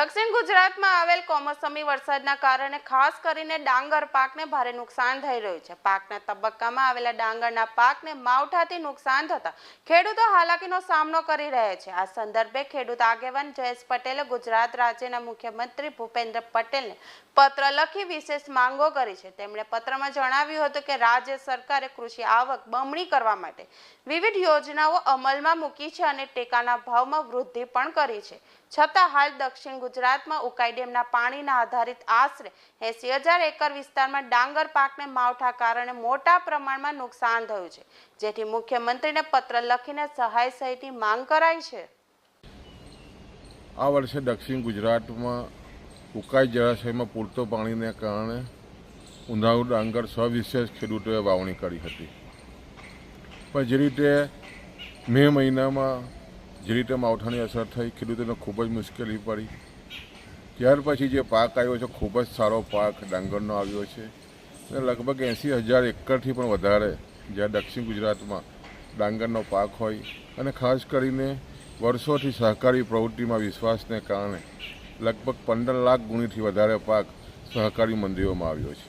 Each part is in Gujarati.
દક્ષિણ ગુજરાતમાં આવેલ કમોસમી વરસાદના કારણે ખાસ કરીને ડાંગર પાકને ભારે નુકસાન થઈ રહ્યું છે. પાકના તબક્કામાં આવેલા ડાંગરના પાકને માવઠાથી નુકસાન થતા ખેડૂતો હાલાકીનો સામનો કરી રહ્યા છે. આ સંદર્ભે ખેડૂત આગેવાન જયેશ પટેલે ગુજરાત રાજ્યના મુખ્યમંત્રી ભૂપેન્દ્ર પટેલને પત્ર લખી વિશેષ માંગો કરી છે. તેમણે પત્રમાં જણાવ્યું હતું કે રાજ્ય સરકારે કૃષિ આવક બમણી કરવા માટે વિવિધ યોજનાઓ અમલમાં મૂકી છે અને ટેકાના ભાવમાં વૃદ્ધિ પણ કરી છે. છતાં હાલ દક્ષિણ ગુજરાતમાં ઉકાઈ ડેમના પાણીના આધારિત આશરે એસી હજાર એકર વિસ્તારમાં ડાંગર પાકને માવઠા કારણે મોટા પ્રમાણમાં નુકસાન થયું છે. જેથી મુખ્યમંત્રીને પત્ર લખીને સહાય સહિતની માંગ કરાઈ છે. આ વર્ષે દક્ષિણ ગુજરાતમાં ઉકાઈ જળાશયમાં પૂરતો પાણીને કારણે ઉનાળુ ડાંગર સવિશેષ ખેડૂતોએ વાવણી કરી હતી. પણ જે રીતે મે મહિનામાં જે રીતે માવઠાની અસર થઈ, ખેડૂતોને ખૂબ જ મુશ્કેલી પડી. ત્યાર પછી જે પાક આવ્યો છે, ખૂબ જ સારો પાક ડાંગરનો આવ્યો છે. લગભગ એંસી હજાર એકરથી પણ વધારે જ્યાં દક્ષિણ ગુજરાતમાં ડાંગરનો પાક હોય. અને ખાસ કરીને વર્ષોથી સહકારી પ્રવૃત્તિમાં વિશ્વાસને કારણે લગભગ પંદર લાખ ગુણીથી વધારે પાક સહકારી મંડીઓમાં આવ્યો છે.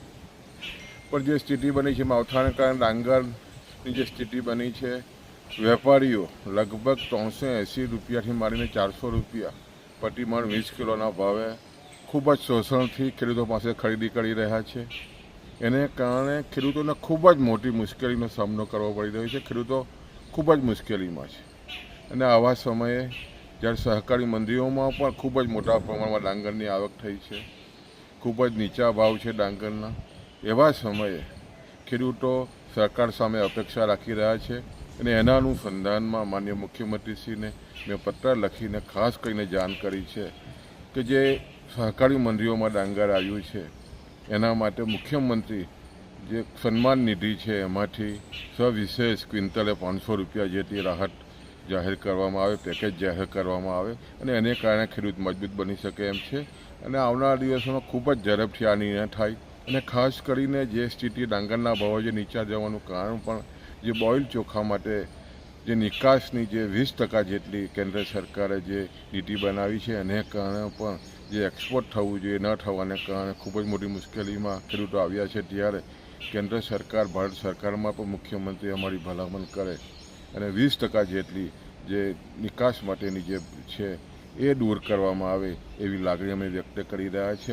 પણ જે સ્થિતિ બની છે, માવઠાને કારણે ડાંગરની જે સ્થિતિ બની છે, વેપારીઓ લગભગ ત્રણસો એંસી રૂપિયાથી માંડીને ચારસો રૂપિયા પ્રતિમણ વીસ કિલોના ભાવે ખૂબ જ શોષણથી ખેડૂતો પાસે ખરીદી કરી રહ્યા છે. એને કારણે ખેડૂતોને ખૂબ જ મોટી મુશ્કેલીનો સામનો કરવો પડી રહ્યો છે. ખેડૂતો ખૂબ જ મુશ્કેલીમાં છે. અને આવા સમયે જ્યારે સહકારી મંડીઓમાં પણ ખૂબ જ મોટા પ્રમાણમાં ડાંગરની આવક થઈ છે, ખૂબ જ નીચા ભાવ છે ડાંગરના, એવા સમયે ખેડૂતો સરકાર સામે અપેક્ષા રાખી રહ્યા છે અને એના અનુસંધાનમાં માન્ય મુખ્યમંત્રીશ્રીને મેં પત્ર લખીને ખાસ કરીને જાણ કરી છે કે જે સહકારી મંડળીઓમાં ડાંગર આવ્યું છે, એના માટે મુખ્યમંત્રી જે સન્માન નિધિ છે એમાંથી સવિશેષ ક્વિન્ટલે પાંચસો રૂપિયા જેટલી રાહત જાહેર કરવામાં આવે, પેકેજ જાહેર કરવામાં આવે અને એને કારણે ખેડૂત મજબૂત બની શકે એમ છે. અને આવનારા દિવસોમાં ખૂબ જ ઝડપથી આ નિર્ણય થાય અને ખાસ કરીને જે સ્થિતિ ડાંગરના ભાવો જે નીચા જવાનું કારણ પણ જે બોઇલ ચોખા માટે જે નિકાસની જે વીસ ટકા જેટલી કેન્દ્ર સરકારે જે નીતિ બનાવી છે, એને કારણે પણ જે એક્સપોર્ટ થવું જોઈએ, ન થવાને કારણે ખૂબ જ મોટી મુશ્કેલીમાં ખેડૂતો આવ્યા છે. ત્યારે કેન્દ્ર સરકાર, ભારત સરકારમાં પણ મુખ્યમંત્રી અમારી ભલામણ કરે અને વીસ ટકા જેટલી જે નિકાસ માટેની જે છે, એ દૂર કરવામાં આવે એવી લાગણી અમે વ્યક્ત કરી રહ્યા છીએ.